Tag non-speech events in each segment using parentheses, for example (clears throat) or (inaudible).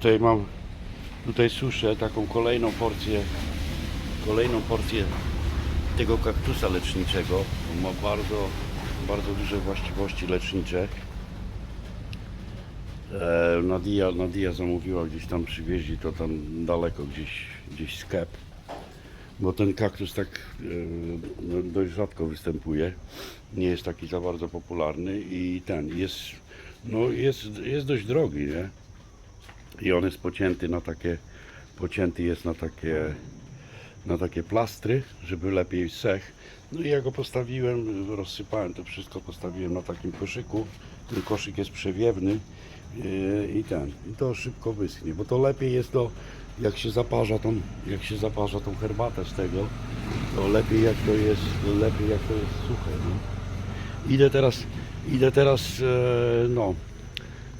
Tutaj mam, tutaj suszę taką kolejną porcję, kolejną porcję tego kaktusa leczniczego. On ma bardzo, bardzo duże właściwości lecznicze. E, Nadia, Nadia zamówiła gdzieś tam, przywieźli to tam daleko, gdzieś, gdzieś skep. Bo ten kaktus tak e, no, dość rzadko występuje. Nie jest taki za bardzo popularny i ten jest, no jest, jest dość drogi, nie? I on jest pocięty na takie, pocięty jest na takie, na takie plastry, żeby lepiej sech. No i ja go postawiłem, rozsypałem to wszystko, postawiłem na takim koszyku. Ten koszyk jest przewiewny yy, i ten, i to szybko wyschnie, bo to lepiej jest do, jak się zaparza tą, jak się zaparza tą herbatę z tego, to lepiej jak to jest, lepiej jak to jest suche. No. Idę teraz, idę teraz, e, no,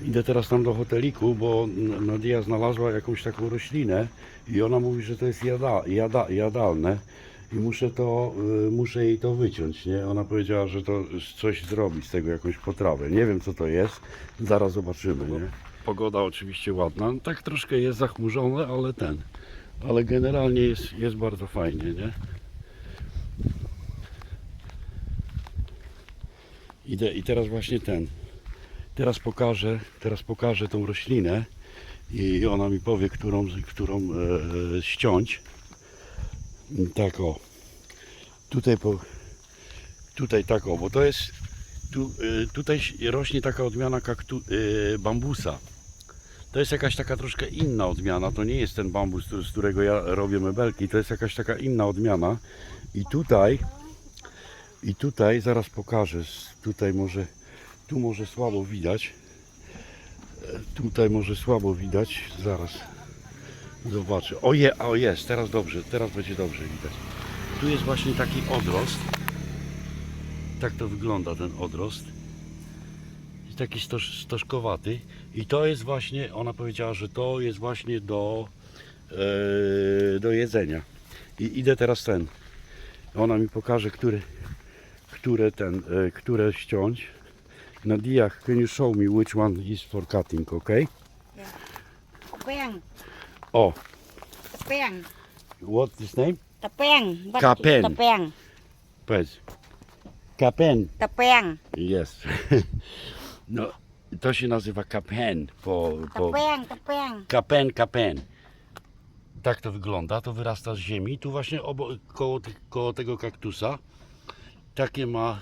Idę teraz tam do hoteliku, bo Nadia znalazła jakąś taką roślinę i ona mówi, że to jest jada, jada, jadalne i muszę to, y, muszę jej to wyciąć, nie? Ona powiedziała, że to coś zrobi z tego, jakąś potrawę. Nie wiem co to jest, zaraz zobaczymy, nie? Pogoda oczywiście ładna, no, tak troszkę jest zachmurzone, ale ten, ale generalnie jest, jest bardzo fajnie, nie? Idę i teraz właśnie ten, Teraz pokażę, teraz pokażę tą roślinę i ona mi powie, którą, którą e, ściąć. Tak o. Tutaj po, tutaj tak o, bo to jest tu, e, tutaj rośnie taka odmiana kaktu, e, bambusa. To jest jakaś taka troszkę inna odmiana. To nie jest ten bambus, z którego ja robię mebelki. To jest jakaś taka inna odmiana. I tutaj i tutaj zaraz pokażę. Tutaj może tu może słabo widać. Tutaj może słabo widać. Zaraz zobaczę. O, je, o jest, teraz dobrze, teraz będzie dobrze widać. Tu jest właśnie taki odrost. Tak to wygląda ten odrost. Taki stoż, stożkowaty. I to jest właśnie, ona powiedziała, że to jest właśnie do, e, do jedzenia. I idę teraz ten. Ona mi pokaże, który, które ten, e, które ściąć. Nadia, can you show me which one is for cutting, okay? Yeah. Bang. Oh. Bang. What's his name? Tapeng. Kapen. Tapeng. Powiedz. Kapen. Tapeng. Yes. (laughs) no, to się nazywa kapen. Po, po... Tapeng, tapeng. Kapen, kapen. Tak to wygląda, to wyrasta z ziemi. Tu właśnie obok, koło, koło tego kaktusa takie ma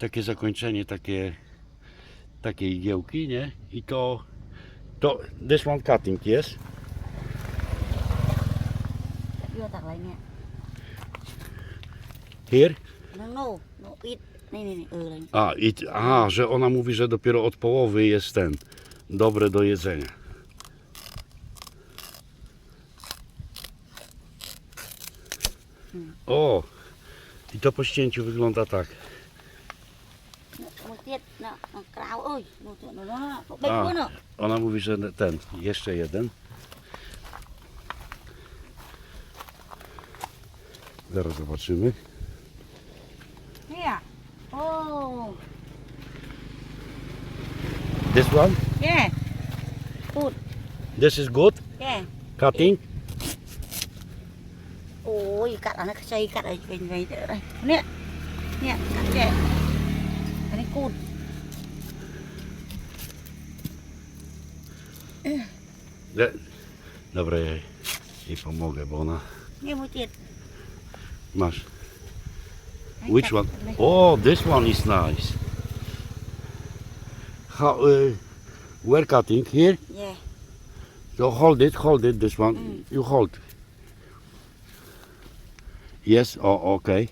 takie zakończenie takie, takiej igiełki, nie? I to, to this one cutting jest. Here? No, no, no it, nie, nie, nie, A, it, że ona mówi, że dopiero od połowy jest ten, dobre do jedzenia. Hmm. O! I to po ścięciu wygląda tak. Ona mówi, że ten, jeszcze jeden. Zaraz zobaczymy. Yeah. Oh. This one? Yeah. Good. This is good? Yeah. Cutting? អូយកាត់អានេះខ្ចីកាត់អីវិញវិញទៅនេះនេះកាត់ចេះ kur... De... Dobra, ja jej pomogę, bo ona... Nie bądź jedny. Masz. Which one? Oh, this one is nice. How, y, uh, we're cutting here? Yeah. So hold it, hold it, this one. Mm. You hold. Yes, oh, okay.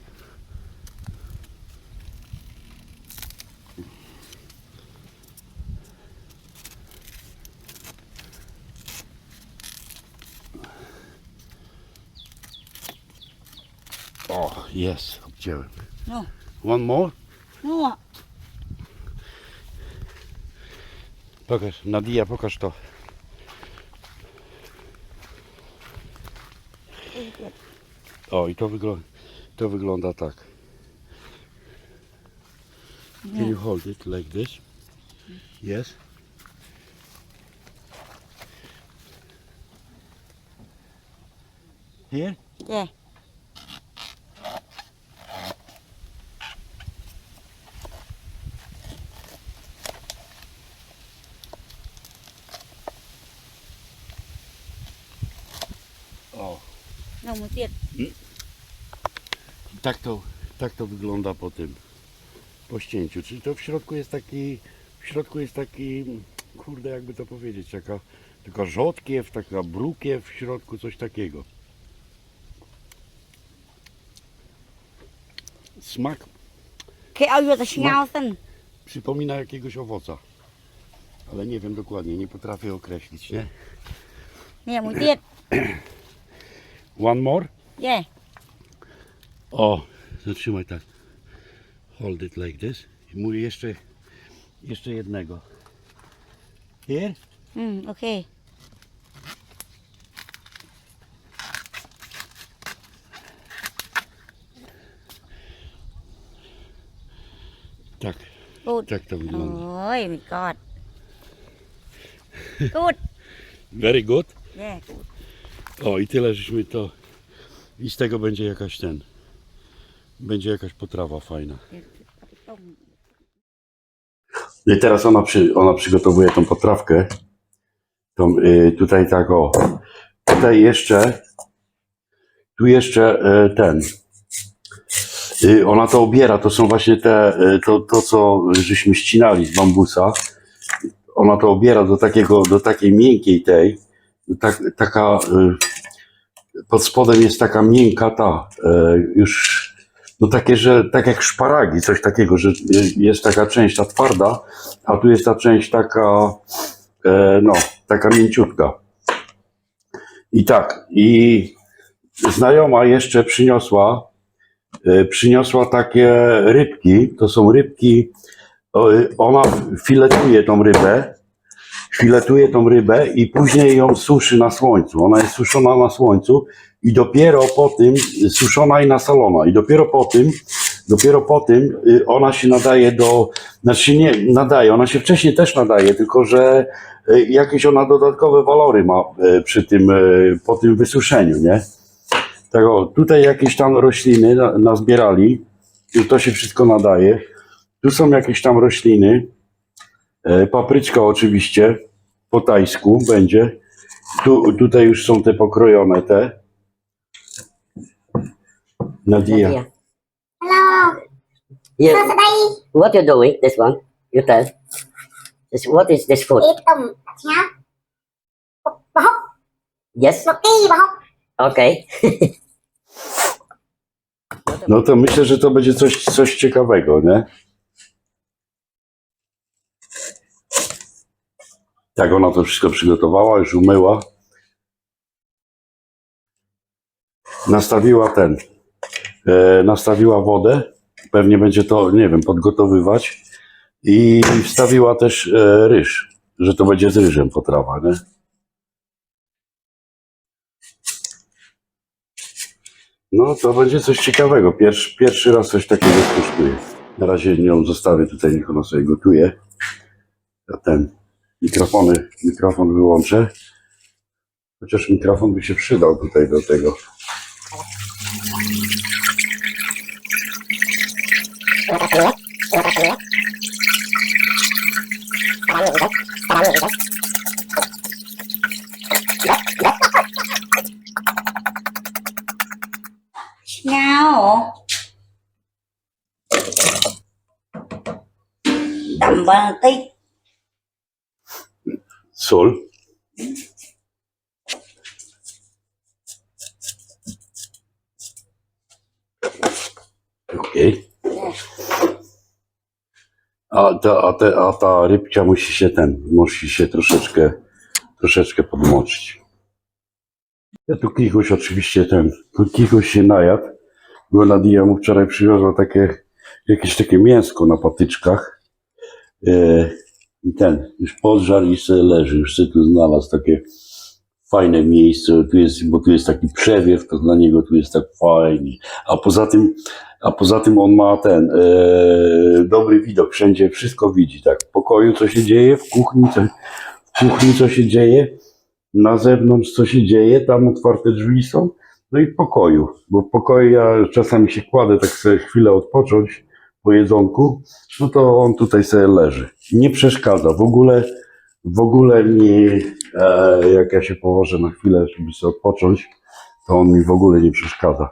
Oh, yes, Jerry. No. One more? No. Pokaż, Nadia, pokaż to. O, i to, wygl to wygląda tak. Can you hold it like this? Yes? Here? Yeah. Mój tak to, tak to wygląda po tym, po ścięciu. Czyli to w środku jest taki, w środku jest taki, kurde jakby to powiedzieć, taka, taka rzodkiew, taka brukiew w środku, coś takiego. Smak tân. przypomina jakiegoś owoca. Ale nie wiem dokładnie, nie potrafię określić, nie? Mũi tiệt. (clears throat) One more? Yeah. Oh, o, zatrzymaj tak. Hold it like this. I mówię jeszcze, jeszcze jednego. Here? Ừ, ok. Tak, Good. tak to wygląda. Ôi, my God. (laughs) Good. Very good. Yeah, good. O, i tyle, żeśmy to... I z tego będzie jakaś ten... Będzie jakaś potrawa fajna. I teraz ona, przy, ona przygotowuje tą potrawkę. Tą, y, tutaj tak o. Tutaj jeszcze. Tu jeszcze y, ten. Y, ona to obiera. To są właśnie te. Y, to, to, co żeśmy ścinali z bambusa. Ona to obiera do takiego, do takiej miękkiej tej. Tak, taka. Y, pod spodem jest taka miękka ta. Y, już. No takie, że tak jak szparagi, coś takiego, że jest taka część ta twarda, a tu jest ta część taka, e, no, taka mięciutka. I tak, i znajoma jeszcze przyniosła, e, przyniosła takie rybki, to są rybki, ona filetuje tą rybę, filetuje tą rybę i później ją suszy na słońcu. Ona jest suszona na słońcu i dopiero po tym, suszona i nasolona, i dopiero po tym, dopiero po tym y, ona się nadaje do, znaczy nie nadaje, ona się wcześniej też nadaje, tylko że y, jakieś ona dodatkowe walory ma y, przy tym, po tym wysuszeniu, nie? Tak o, tutaj jakieś tam rośliny na- nazbierali, to się wszystko nadaje. Tu są jakieś tam rośliny, E, Papryczka oczywiście po tajsku będzie. Tu, tutaj już są te pokrojone te. Nadia. Hello, You, what you doing? This one? You tell. This, what is this food? Nhá. Bà hốc, Yes. bà hốc. Okay. No to myślę, że to będzie coś, coś ciekawego, nie? Tak, ona to wszystko przygotowała, już umyła. Nastawiła ten, e, nastawiła wodę, pewnie będzie to, nie wiem, podgotowywać. I wstawiła też e, ryż, że to będzie z ryżem potrawa, nie? No to będzie coś ciekawego. Pierwszy, pierwszy raz coś takiego skosztuję. Na razie ją zostawię tutaj, niech ona sobie gotuje. Ja ten mikrofony, mikrofon wyłączę. Chociaż mikrofon by się przydał tutaj do tego. Ngao. Tầm ba tích. Sól. Okej. A, ta, a, a ta rybcia musi się ten, musi się troszeczkę, troszeczkę podmoczyć. Ja tu Kikuś oczywiście ten, Kikuś się najadł, bo Nadia mu wczoraj przywiozła takie, jakieś takie mięsko na patyczkach. E, I ten, już podżar i sobie leży, już sobie tu znalazł takie fajne miejsce, tu jest, bo tu jest taki przewiew, to dla niego tu jest tak fajnie. A poza tym, a poza tym on ma ten e, dobry widok, wszędzie wszystko widzi, tak, w pokoju co się dzieje, w kuchni co, w kuchni co się dzieje, na zewnątrz co się dzieje, tam otwarte drzwi są, No i w pokoju, bo w pokoju ja czasami się kładę tak sobie chwilę odpocząć po jedzonku, no to on tutaj sobie leży. Nie przeszkadza w ogóle, w ogóle nie, e, jak ja się położę na chwilę, żeby sobie odpocząć, to on mi w ogóle nie przeszkadza.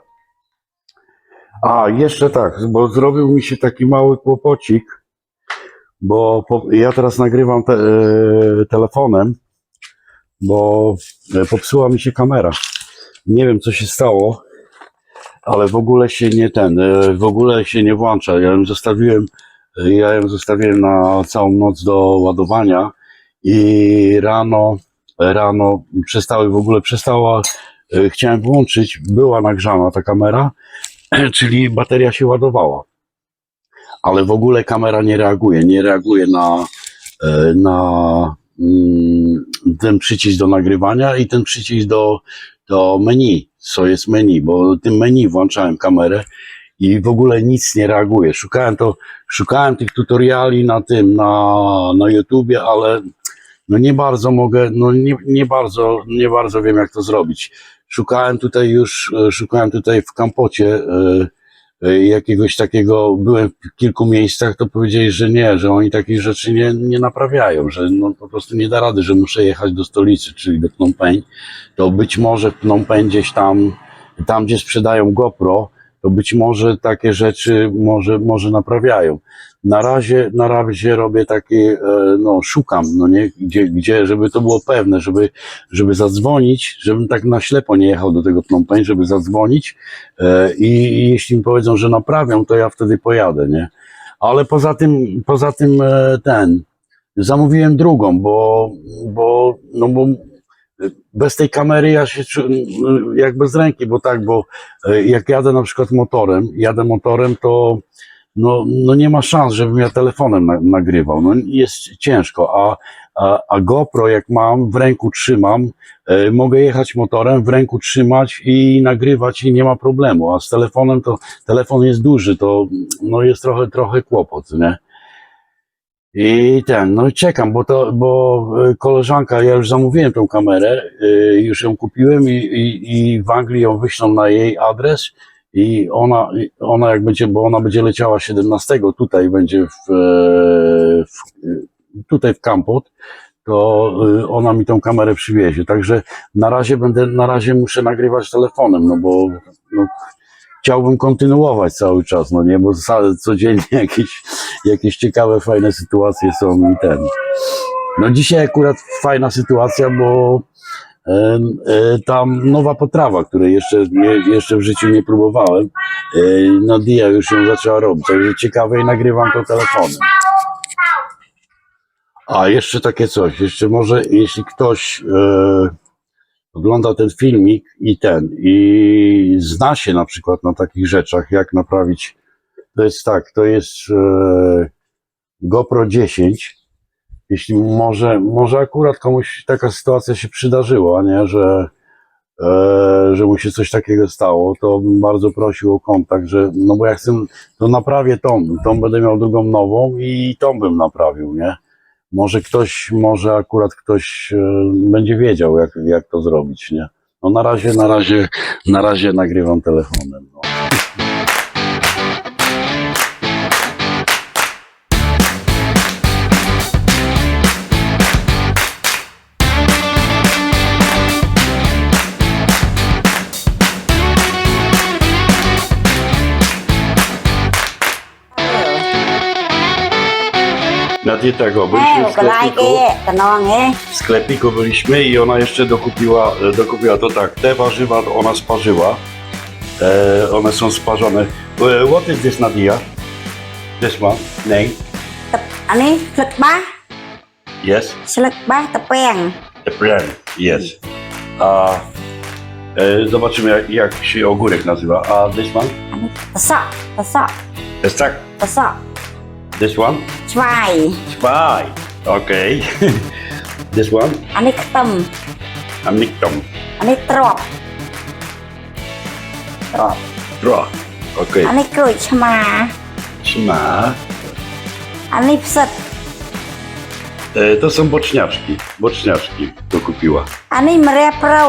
A, jeszcze tak, bo zrobił mi się taki mały kłopocik, bo po, ja teraz nagrywam te, e, telefonem, bo e, popsuła mi się kamera. Nie wiem, co się stało, ale w ogóle się nie ten, e, w ogóle się nie włącza. Ja ją zostawiłem, e, ja ją zostawiłem na całą noc do ładowania i rano, rano przestały w ogóle, przestała, e, chciałem włączyć, była nagrzana ta kamera, (clears throat) czyli bateria się ładowała. Ale w ogóle kamera nie reaguje, nie reaguje na, e, na mm, ten przycisk do nagrywania i ten przycisk do, do menu, co jest menu, bo tym menu włączałem kamerę i w ogóle nic nie reaguje. Szukałem to, szukałem tych tutoriali na tym, na, na YouTubie, ale no nie bardzo mogę, no nie, nie bardzo, nie bardzo wiem jak to zrobić. Szukałem tutaj już, e, szukałem tutaj w Kampocie e, jakiegoś takiego, byłem w kilku miejscach, to powiedzieli, że nie, że oni takich rzeczy nie, nie naprawiają, że no po prostu nie da rady, że muszę jechać do stolicy, czyli do Phnom Penh, to być może Phnom Penh gdzieś tam, tam gdzie sprzedają GoPro, to być może takie rzeczy może, może naprawiają. Na razie, na razie robię takie, e, no szukam, no nie, gdzie, gdzie, żeby to było pewne, żeby, żeby zadzwonić, żebym tak na ślepo nie jechał do tego Phnom Penh, żeby zadzwonić e, i, i jeśli mi powiedzą, że naprawią, to ja wtedy pojadę, nie? Ale poza tym, poza tym e, ten, zamówiłem drugą, bo, bo, no bo bez tej kamery ja się jak bez ręki, bo tak, bo jak jadę na przykład motorem, jadę motorem, to no, no nie ma szans, żebym ja telefonem na, nagrywał. No jest ciężko, a, a, a GoPro jak mam, w ręku trzymam, e, mogę jechać motorem, w ręku trzymać i nagrywać i nie ma problemu, a z telefonem to, telefon jest duży, to no jest trochę, trochę kłopot, nie? I ten, no i czekam, bo to, bo e, koleżanka, ja już zamówiłem tą kamerę, y, już ją kupiłem i, i, i w Anglii ją wyślą na jej adres i ona, ona jak będzie, bo ona będzie leciała 17, tutaj będzie w, e, w tutaj w Kampot, to y, ona mi tą kamerę przywiezie. Także na razie będę, na razie muszę nagrywać telefonem, no bo no, chciałbym kontynuować cały czas, no nie, bo codziennie (laughs) jakieś, jakieś ciekawe, fajne sytuacje są i ten. No dzisiaj akurat fajna sytuacja, bo e, tam nowa potrawa, której jeszcze, nie, jeszcze w życiu nie próbowałem, e, no Dia już ją zaczęła robić, także ciekawe i nagrywam to telefonem. A jeszcze takie coś, jeszcze może jeśli ktoś e, ogląda ten filmik i ten, i zna się na przykład na takich rzeczach, jak naprawić, to jest tak, to jest e, GoPro 10, jeśli może, może akurat komuś taka sytuacja się przydarzyła, nie, że, e, że mu się coś takiego stało, to bym bardzo prosił o kontakt, że, no bo jak chcę, to naprawię tą, tą będę miał drugą nową i tą bym naprawił, nie. Może ktoś, może akurat ktoś e, będzie wiedział, jak, jak to zrobić, nie. No na razie, na razie, na razie nagrywam telefonem. No. Na tego, ហេ byliśmy w កន្លែងគេ sklepiku, តំណងហេ w sklepiku byliśmy i ona jeszcze dokupiła, e, dokupiła to tak, te warzywa ona sparzyła, e, one są sparzone. E, What is this Nadia? This one? Name? ទឹកអានេះស្លឹកបាស Yes? ស្លឹកបាសតាពាំង The brand, yes. A e, zobaczymy jak, jak się ogórek nazywa. A this one? អានេះតសក់តសក់ Jest tak. តសក់ This one? ឆ្វាយ Spy. Okay. (laughs) this one? អានេះខ្ទឹម A miktom. អានេះត្រប់ត្រប់ Draw. Okay. អានេះក្រូចឆ្មា Trzyma. អានេះផ្សិត E, to są boczniaczki. Boczniaczki to kupiła. អានេះម្រះប្រូ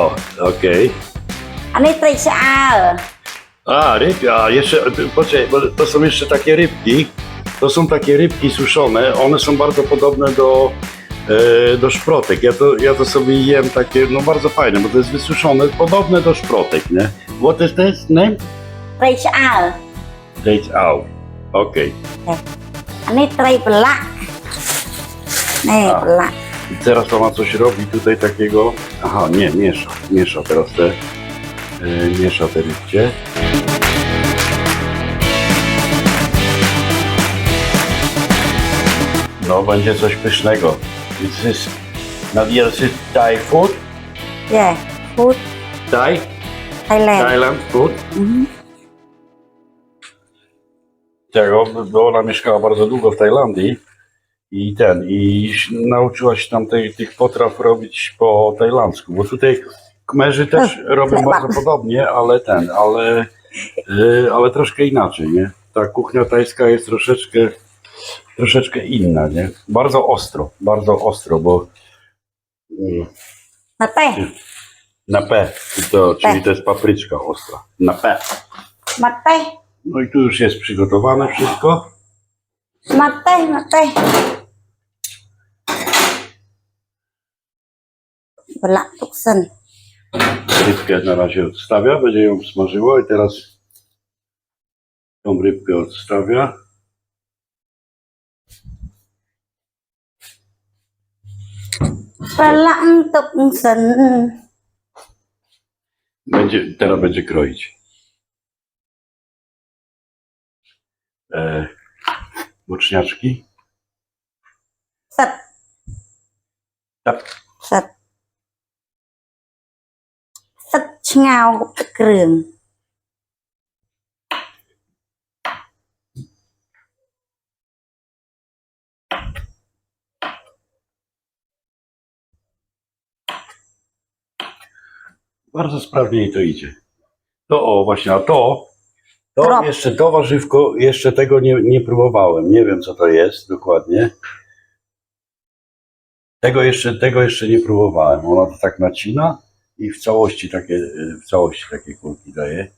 O, okej. អានេះត្រីឆ្អើរ A, rybki, a jeszcze, poczekaj, bo to są jeszcze takie rybki, to są takie rybki suszone, one są bardzo podobne do, e, do szprotek. Ja to, ja to sobie jem takie, no bardzo fajne, bo to jest wysuszone, podobne do szprotek, nie? What is this name? ត្រីឆ្អើរ Date out. Okej. អានេះត្រីប្រឡាក់នេះប្រឡាក់ I teraz ona coś robi tutaj takiego, aha, nie, miesza, miesza teraz te, e, miesza te rybcie. Będzie coś pysznego. This is, this is Thai food? យេ food Thai? Thailand Thailand food? អឺ Tego, bo ona mieszkała bardzo długo w Tajlandii i ten, i nauczyła się tam tej, tych potraw robić po tajlandzku, bo tutaj Kmerzy też (laughs) robią chleba. bardzo podobnie, ale ten, ale, y, ale troszkę inaczej, nie? Ta kuchnia tajska jest troszeczkę, troszeczkę inna, nie? Bardzo ostro, bardzo ostro, bo mm, Na P. na P, to, czyli to jest papryczka ostra, na P. Ma P. No i tu już jest przygotowane wszystko. Ma P, ma P. Rybkę na razie odstawia, będzie ją smażyło i teraz tą rybkę odstawia. Sen. Będzie, teraz będzie kroić. E, boczniaczki? Sep, Tak. sep. Sep śmiał. Bardzo sprawnie jej to idzie. To o, właśnie, a to, to Trop. jeszcze to warzywko, jeszcze tego nie, nie próbowałem. Nie wiem, co to jest dokładnie. Tego jeszcze, tego jeszcze nie próbowałem. Ona to tak nacina i w całości takie, w całości takie kulki daje.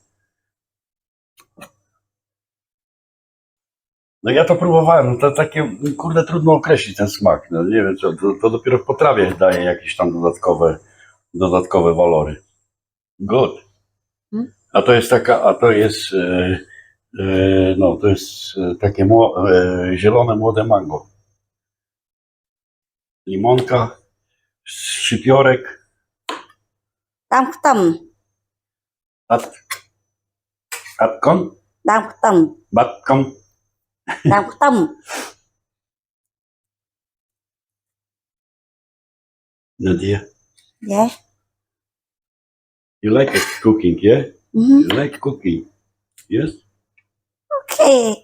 No ja to próbowałem, no to takie, kurde, trudno określić ten smak. No nie wiem, co, to, to dopiero w potrawie daje jakieś tam dodatkowe, dodatkowe walory. God. Hmm? A to jest taka, a to jest, e, e, no to jest e, takie mło, e, zielone młode mango. Limonka, szypiorek. Tam tam. At, atkon? Tam tam. Batkon? Tam tam. Nadia? Nie? You like it, cooking, yeah? You like cooking, yes? Okay.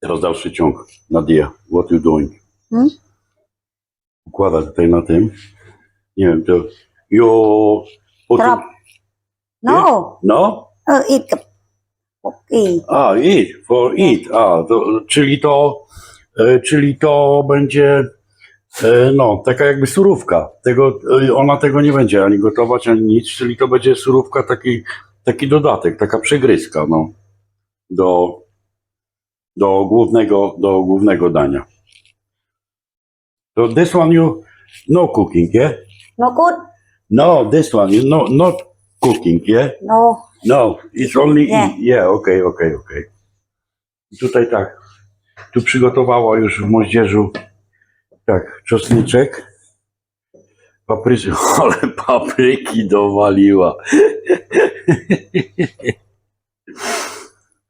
Teraz dalszy ciąg. Nadia, what you doing? Hmm? Układasz tutaj na tym. Nie wiem, to... You... Drop. No. No? Eat. it. Okay. A, eat, for eat. A, to, czyli to... e, Czyli to będzie... E, no, taka jakby surówka. Tego, e, ona tego nie będzie ani gotować, ani nic, czyli to będzie surówka, taki, taki dodatek, taka przegryzka no, do, do, głównego, do głównego dania. So this one you no cooking, yeah? No good? No, this one you no not cooking, yeah? No. No, it's only yeah, yeah okay, okay, okay. Tutaj tak. Tu przygotowała już w moździerzu tak, czosnyczek. Paprycy, (laughs) ale papryki dowaliła. (laughs)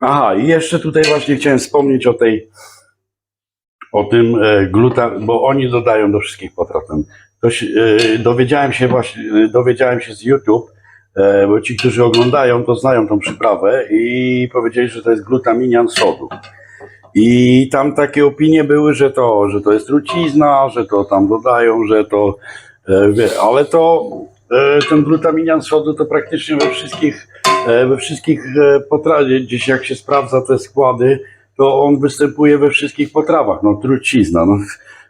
Aha, i jeszcze tutaj właśnie chciałem wspomnieć o tej, o tym e, gluta, bo oni dodają do wszystkich potraw ten. E, dowiedziałem się właśnie, e, dowiedziałem się z YouTube, bo ci, którzy oglądają, to znają tą przyprawę i powiedzieli, że to jest glutaminian sodu. I tam takie opinie były, że to, że to jest trucizna, że to tam dodają, że to, e, ale to e, ten glutaminian sodu to praktycznie we wszystkich, e, we wszystkich e, potrawach, gdzieś jak się sprawdza te składy, to on występuje we wszystkich potrawach. No trucizna, no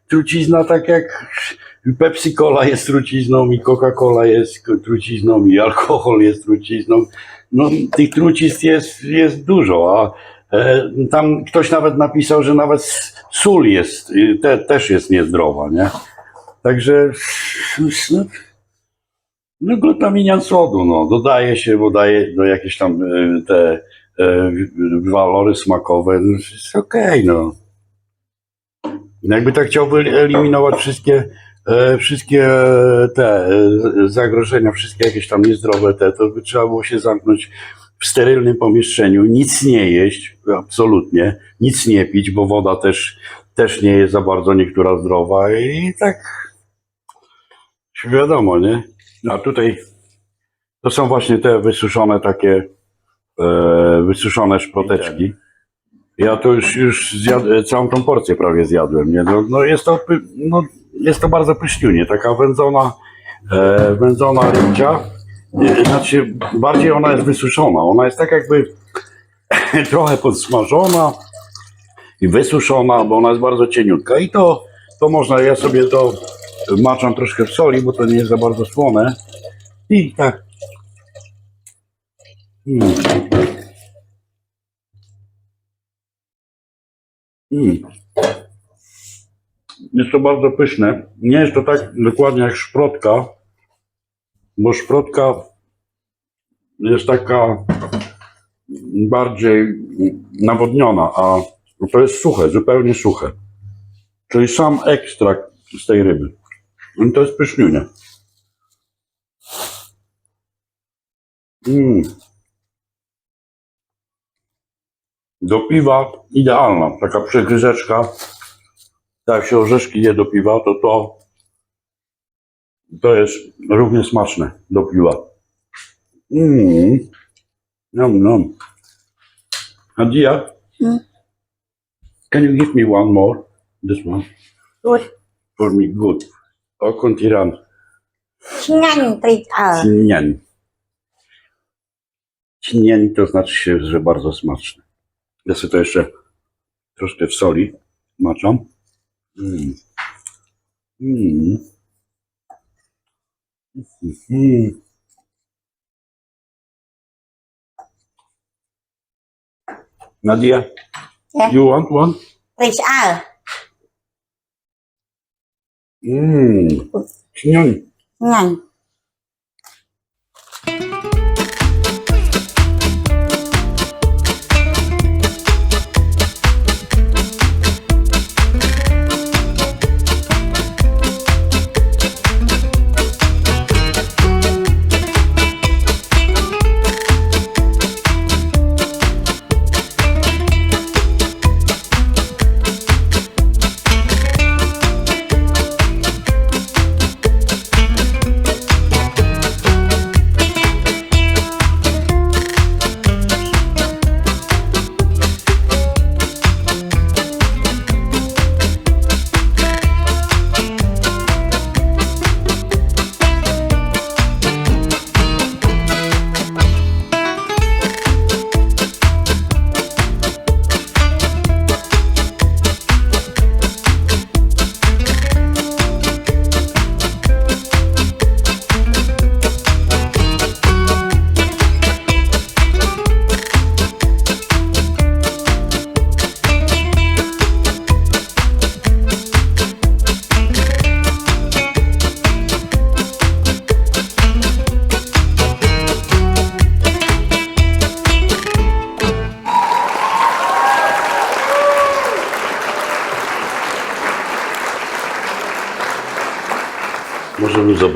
trucizna tak jak Pepsi Cola jest trucizną, i Coca-Cola jest trucizną, i alkohol jest trucizną. No, tych trucizn jest, jest dużo, a tam ktoś nawet napisał, że nawet sól jest, te, też jest niezdrowa, nie? Także no, no glutaminian sodu, no, dodaje się, bo daje do jakieś tam e, te e, walory smakowe, no, okej, no. Jakby tak chciał wyeliminować wszystkie, e, wszystkie te e, zagrożenia, wszystkie jakieś tam niezdrowe te, to by trzeba było się zamknąć w sterylnym pomieszczeniu, nic nie jeść, absolutnie, nic nie pić, bo woda też, też nie jest za bardzo niektóra zdrowa i tak wiadomo, nie? A tutaj to są właśnie te wysuszone takie, e, wysuszone szproteczki. Ja to już, już zjad, całą tą porcję prawie zjadłem, nie? No, no jest to, no, jest to bardzo pyszniunie, taka wędzona, e, wędzona rybcia. Znaczy, bardziej ona jest wysuszona, ona jest tak jakby (laughs) trochę podsmażona i wysuszona, bo ona jest bardzo cieniutka i to, to można, ja sobie to maczam troszkę w soli, bo to nie jest za bardzo słone i tak Mm. Mm. Jest to bardzo pyszne. Nie jest to tak dokładnie jak szprotka, bo szprotka jest taka bardziej nawodniona, a to jest suche, zupełnie suche. Czyli sam ekstrakt z tej ryby. I to jest pyszniunie. Mm. Do piwa idealna, taka przegryzeczka. Tak jak się orzeszki je do piwa, to to, to jest równie smaczne do piwa. Mmm. Nom, nom. Adia, mm. can you give me one more? This one? Good. For me, good. O kontiran. Śnian, Śnian. Śnian to znaczy się, że bardzo smaczne. Ja sobie to jeszcze troszkę w soli maczam. Mmm. Mmm. Mm-hmm. Nadia, yeah. you want one? Which are? Mmm. None.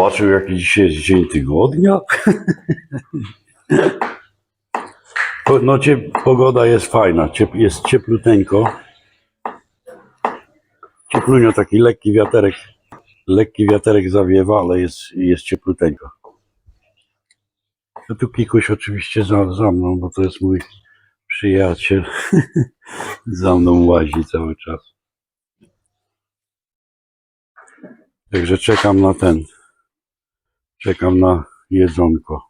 Zobaczył, jaki dzisiaj jest dzień tygodnia? No, ciep, pogoda jest fajna, ciep, jest ciepluteńko. Cieplunio, taki lekki wiaterek, lekki wiaterek zawiewa, ale jest, jest ciepluteńko. No tu Kikuś oczywiście za, za mną, bo to jest mój przyjaciel. (laughs) za mną łazi cały czas. Także czekam na ten. Czekam na jedzonko.